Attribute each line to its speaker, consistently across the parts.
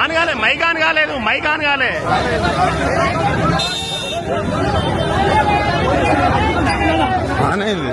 Speaker 1: On కాలే mic on కాలేదు mic on కాలే
Speaker 2: ఆన్
Speaker 1: అయింది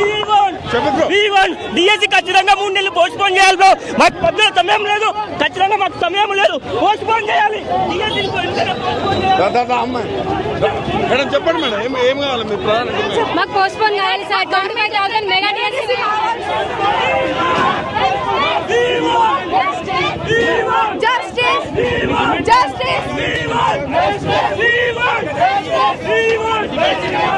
Speaker 1: ఎందుకు
Speaker 3: డిఎస్సి ఖచ్చితంగా మూడు నెలలు పోస్ట్ పోన్ చేయాలి బ్రో. మాకు పొద్దున సమయం లేదు. ఖచ్చితంగా మాకు సమయం లేదు. పోస్ట్ పోన్ చేయాలి.
Speaker 2: అమ్మాయి మేడం చెప్పండి మేడం. ఏం ఏం కావాలి మీ ప్రధాన?
Speaker 4: మాకు పోస్ట్ పోన్ కావాలి sir twenty five thousand mega DSC justice justice
Speaker 2: రేయ్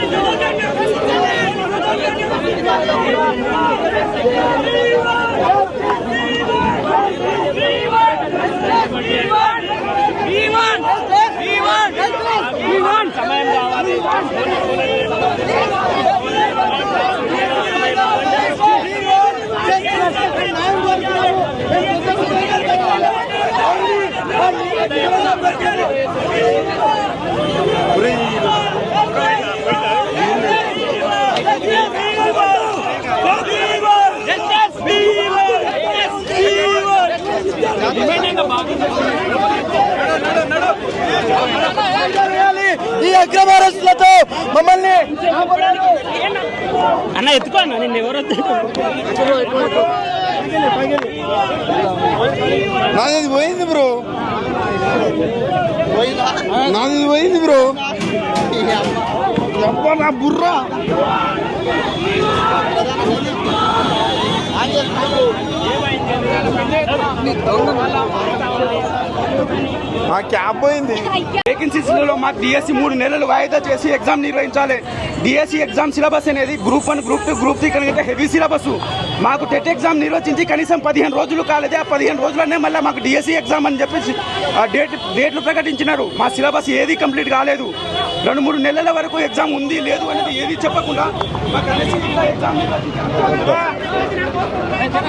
Speaker 5: ఈ అక్రమారస్తులతో మమ్మల్ని
Speaker 3: అన్న ఎత్తుకో అన్న నిన్ను ఎవరు
Speaker 2: నాది పోయింది బ్రో. నాది పోయింది బ్రో. 你等等。నా క్యాబ్ పోయింది.
Speaker 5: వేకెన్సీస్లలో మాకు డిఎస్సి మూడు నెలలు వాయిదా చేసి ఎగ్జామ్ నిర్వహించాలి. డిఎస్సి ఎగ్జామ్ సిలబస్ అనేది group one group two group three కలిగితే హెవీ సిలబస్ మాకు టెట్ ఎగ్జామ్ నిర్వహించి కనీసం పదిహేను రోజులు కాలేదే ఆ పదిహేను రోజులనే మళ్ళీ మాకు డిఎస్సి ఎగ్జామ్ అని చెప్పేసి ఆ డేట్ డేట్లు ప్రకటించినారు. మా సిలబస్ ఏది కంప్లీట్ కాలేదు. రెండు మూడు నెలల వరకు ఎగ్జామ్ ఉంది లేదు అనేది ఏది చెప్పకుండా మాకు ఇంకా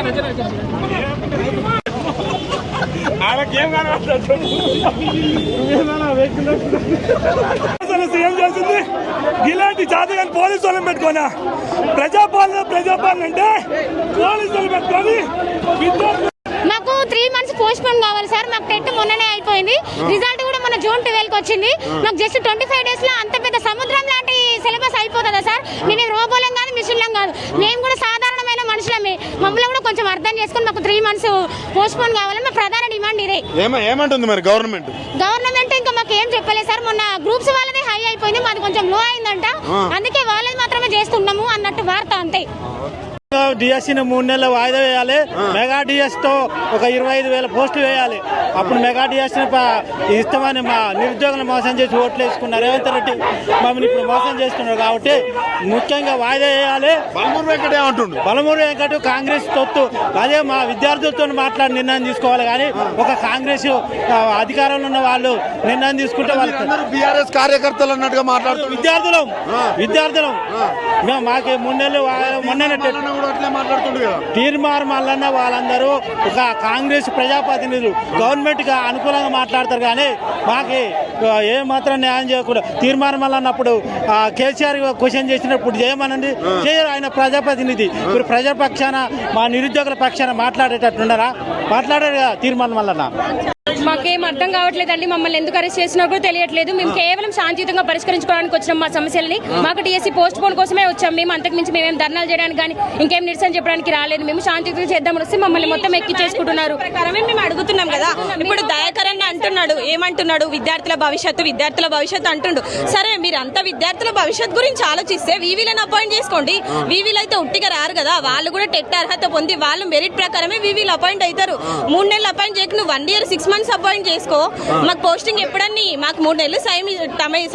Speaker 3: అసలు సీఎం చేసింది ఇలాంటి జాతకాన్ని పోలీసు వాళ్ళని పెట్టుకోనా. ప్రజాపాలన ప్రజాపాలన అంటే పోలీసులు పెట్టుకొని విద్యార్థులు
Speaker 4: మాకు త్రీ మంత్స్ పోస్ట్ పోన్ కావాలి సార్. మాకు టెట్ మొన్ననే అయిపోయింది. రిజల్ట్ కూడా మన జూన్ ట్వెల్వ్ వచ్చింది. మాకు జస్ట్ ట్వంటీ ఫైవ్ డేస్లో అంత పెద్ద సముద్రం లాంటి సిలబస్ అయిపోతుందా సార్? నేను రోబోలం కాదు మిషన్లం కాదు. మేము కూడా సాధారణమైన మనుషులమే. మమ్మల్ని కూడా కొంచెం అర్థం చేసుకుని మాకు త్రీ మంత్స్ పోస్ట్ పోన్ కావాలని మా ప్రధాన డిమాండ్ ఇదే.
Speaker 2: ఏమ ఏమంటుంది మరి గవర్నమెంట్?
Speaker 4: గవర్నమెంట్ ఇంకా మాకు ఏం చెప్పలేదు సార్. మొన్న గ్రూప్స్ వాళ్ళదే హై అయిపోయింది. మాది కొంచెం లో అయిందంట. అందుకే వాళ్ళది మాత్రమే చేస్తున్నాము అన్నట్టు వార్త అంతే.
Speaker 6: డిఎస్సీని మూడు నెలలు వాయిదా వేయాలి. మెగా డిఎస్తో ఒక ఇరవై ఐదు వేల పోస్టులు వేయాలి. అప్పుడు మెగా డిఎస్ ఇస్తామని మా నిరుద్యోగులు మోసం చేసి ఓట్లు వేసుకున్నారు రేవంత్ రెడ్డి మమ్మల్ని ఇప్పుడు మోసం చేస్తున్నారు కాబట్టి ముఖ్యంగా వాయిదా వేయాలి.
Speaker 2: బల్మూరు వెంకటే అంటుండు
Speaker 6: బలమూరు వెంకట కాంగ్రెస్ తొత్తు. అదే మా విద్యార్థులతో మాట్లాడి నిర్ణయం తీసుకోవాలి కానీ ఒక కాంగ్రెస్ అధికారంలో ఉన్న వాళ్ళు నిర్ణయం తీసుకుంటే వాళ్ళు
Speaker 2: బీఆర్ఎస్ కార్యకర్తలు అన్నట్టుగా మాట్లాడుతున్నారు.
Speaker 6: విద్యార్థులం. విద్యార్థులం. మేము మాకు మూడు నెలలు వా- తీర్మార్ మల్లన్న వాళ్ళందరూ ఒక కాంగ్రెస్ ప్రజాప్రతినిధులు గవర్నమెంట్గా అనుకూలంగా మాట్లాడతారు కానీ మాకి ఏ మాత్రం న్యాయం చేయకుండా తీర్మానం మల్లన్నప్పుడు కేసీఆర్ క్వశ్చన్ చేసినప్పుడు చేయమనండి. చేయరు ఆయన ప్రజాప్రతినిధి. ఇప్పుడు ప్రజా పక్షాన మా నిరుద్యోగుల పక్షాన మాట్లాడేటట్టున్నారా మాట్లాడారు కదా తీర్మానం మల్లన్న.
Speaker 7: మాకేం అర్థం కావట్లేదండి. మమ్మల్ని ఎందుకు అరెస్ట్ చేసినా కూడా తెలియట్లేదు. మేము కేవలం శాంతియుతంగా పరిష్కరించుకోవడానికి వచ్చినాం మా సమస్యలని. మాకు టీఎస్సీ పోస్ట్ పోన్ కోసమే వచ్చాం. మేము అంతకు మించి మేమేం ధర్నాలు చేయడానికి కానీ ఇంకేం నిరసన చెప్పడానికి రాలేదు. మేము శాంతియుతంగా చేద్దామని వస్తే మమ్మల్ని మొత్తం ఎక్కించేసుకుంటున్నారు
Speaker 8: ప్రకారమే మేము అడుగుతున్నాం కదా. ఇప్పుడు దయాకరణ అంటున్నాడు. ఏమంటున్నాడు? విద్యార్థుల భవిష్యత్తు విద్యార్థుల భవిష్యత్తు అంటుండు. సరే మీరు అంత విద్యార్థుల భవిష్యత్తు గురించి ఆలోచిస్తే వీవీలను అపాయింట్ చేసుకోండి. వీవీలు అయితే ఉట్టిగా రారు కదా. వాళ్ళు కూడా టెట్ అర్హత పొంది వాళ్ళు మెరిట్ ప్రకారమే వీవీలు అపాయింట్ అవుతారు. మూడు నెలలు అపాయింట్ చేయక. నువ్వు one year six months appoint చేసుకో. మాకు పోస్టింగ్ ఎప్పుడన్నీ మాకు మూడు నెలలు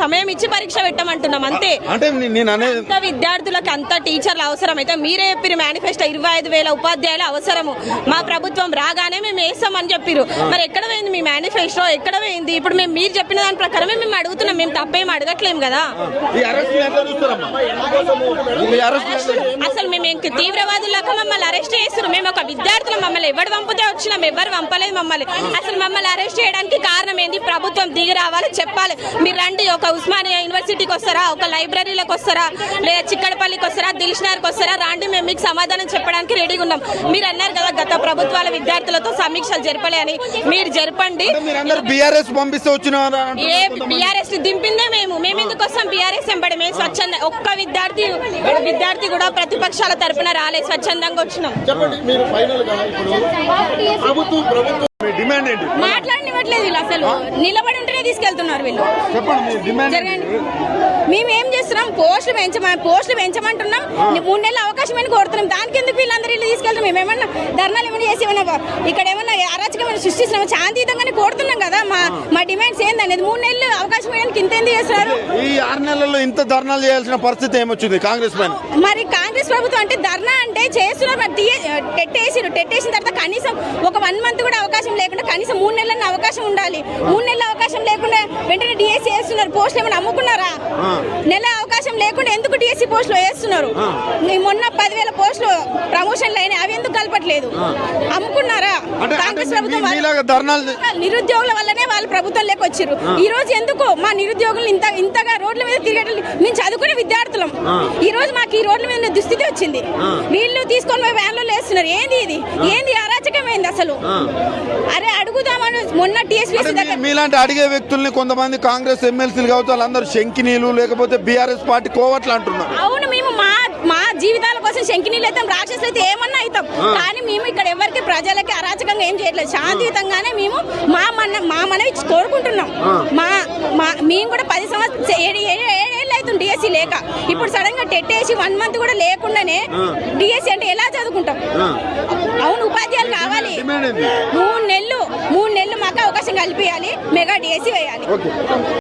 Speaker 8: సమయం ఇచ్చి పరీక్ష పెట్టమంటున్నాం అంతే. అంత విద్యార్థులకు అంత టీచర్లు అవసరం అయితే మీరే చెప్పిరు మేనిఫెస్టో ఇరవై ఐదు వేల ఉపాధ్యాయులు అవసరము. మా ప్రభుత్వం రాగానే మేము వేస్తామని చెప్పిరు మరి ఎక్కడ పోయింది మీ మేనిఫెస్టో ఎక్కడ పోయింది? ఇప్పుడు మేము మీరు చెప్పిన దాని ప్రకారమే మేము అడుగుతున్నాం మేము తప్పేం అడగట్లేం కదా. అసలు మేము ఇంక తీవ్రవాదులాగా మమ్మల్ని అరెస్ట్ చేస్తున్నారు. మేము ఒక విద్యార్థులు మమ్మల్ని ఎవరు పంపితే వచ్చినాం ఎవరు పంపలేదు మమ్మల్ని. అసలు మమ్మల్ని అరెస్ట్ చేయడానికి కారణం ఏంది? ప్రభుత్వం దిగి రావాలి చెప్పాలి. మీరు రండి ఒక ఉస్మానియా యూనివర్సిటీకి వస్తారా? ఒక లైబ్రరీలకు వస్తారా? లేదా చిక్కడపల్లికి వస్తారా? దిల్షనర్కి వస్తారా? రాండి మేము మీకు సమాధానం చెప్పడానికి రెడీగా ఉన్నాం. మీరు అన్నారు కదా గత ప్రభుత్వాల విద్యార్థులతో సమీక్షలు జరపలే అని. మీరు జరపండి.
Speaker 2: బీఆర్ఎస్ పంపిస్తే వచ్చిన
Speaker 8: ఏ బీఆర్ఎస్ దింపిందే మేము. మేము ఎందుకు వస్తాం? బీఆర్ఎస్ ఎంబడి మేము స్వచ్ఛంద ఒక్క విద్యార్థి విద్యార్థి కూడా ప్రతిపక్షాల తరపున రాలే స్వచ్ఛందంగా వచ్చినాం.
Speaker 2: చెప్పండి మీరు ఫైనల్గా ఇప్పుడు ప్రభుత్వం ప్రభుత్వం డిమాండ్ ఏంటి?
Speaker 8: మాట్లాడనివ్వట్లేదు వీళ్ళు అసలు. నిలబడి ఉంటేనే తీసుకెళ్తున్నారు వీళ్ళు. జరగండి మేము ఏం చేస్తున్నాం? పోస్టులు పెంచమ పోస్టులు పెంచమంటున్నాం. మూడు నెలల అవకాశం అని కోరుతున్నాం. దానికి ఎందుకు వీళ్ళందరూ ఇల్లు తీసుకెళ్తాం మేము ఏమన్నా ధర్నాలు ఏమైనా చేసి ఏమన్నా ఇక్కడ ఏమన్నా అరాచకమైన సృష్టిస్తున్నాం శాంతియుతంగానే కోరుతున్నాం కదా. మా మా డిమాండ్స్ ఏందనేది మూడు నెలలు అవకాశం ఇంత ఎందుకు చేస్తున్నారు?
Speaker 2: ఈ ఆరు నెలల్లో ఇంత ధర్నాలు చేయాల్సిన పరిస్థితి ఏమొచ్చింది కాంగ్రెస్ పైన?
Speaker 8: మరి కాంగ్రెస్ ప్రభుత్వం అంటే ధర్నా అంటే చేస్తున్నారు. మరి టెట్ వేసిరు టెట్ వేసిన తర్వాత కనీసం ఒక వన్ మంత్ కూడా అవకాశం లేకుండా కనీసం మూడు నెలల అవకాశం ఉండాలి. మూడు నెలల అవకాశం లేకుండా వెంటనే డిఎస్సీ వేస్తున్నారు. పోస్టులు ఏమైనా అమ్ముకున్నారా? నెల అవకాశం లేకుండా ఎందుకు డిఎస్సీ పోస్టులు వేస్తున్నారు? మొన్న పదివేల పోస్టులు ప్రమోషన్లు అయినాయి. అవి ఎందుకు కలపట్లేదు? అమ్ముకున్నారా? కాంగ్రెస్ ప్రభుత్వం నిరుద్యోగుల వల్లనే వాళ్ళు ప్రభుత్వంలోకి వచ్చారు ఈ రోజు ఎందుకు మా నిరుద్యోగులు ఇంత ఇంతగా రోడ్ల మీద తిరగటం మేము చదువుకునే విద్యార్థులం. ఈ రోజు మాకు ఈ రోడ్ల మీద దుస్థితి వచ్చింది. వీళ్ళు తీసుకొని పోయి వ్యాన్లో లేస్తున్నారు ఏంది ఇది? ఏంది ఈ అరాచకం ఏంది అసలు అరే అడుగుదామని మొన్న టీఎస్పీసీ దగ్గర
Speaker 2: మీలాంటి అడిగే వ్యక్తుల్ని కొంతమంది కాంగ్రెస్ ఎమ్మెల్సీలు కావచ్చు వాళ్ళందరూ శంకినీలు లేకపోతే బీఆర్ఎస్ పార్టీ కోవట్లు అంటున్నారు.
Speaker 8: అవును మేము మా మా జీవితాల కోసం శంకినీళ్ళు అయితే రాక్షసులు అయితే ఏమన్నా అవుతాం. కానీ మేము ఇక్కడ ఎవరికి ప్రజలకి అరాచకంగా ఏం చేయట్లేదు. శాంతియుతంగానే మేము మా మన మా మనవి కోరుకుంటున్నాం. మా మా మేము కూడా పది సంవత్సరం ఏడు ఏడు- డిఎస్సి లేక ఇప్పుడు సడన్గా టెట్ వేసి వన్ మంత్ కూడా లేకుండానే డిఎస్సి అంటే ఎలా చదువుకుంటాం అవును ఉపాధ్యాయులు కావాలి. మూడు నెలలు మూడు నెలలు మాకు అవకాశం కల్పించాలి మెగా డిఎస్సి వేయాలి.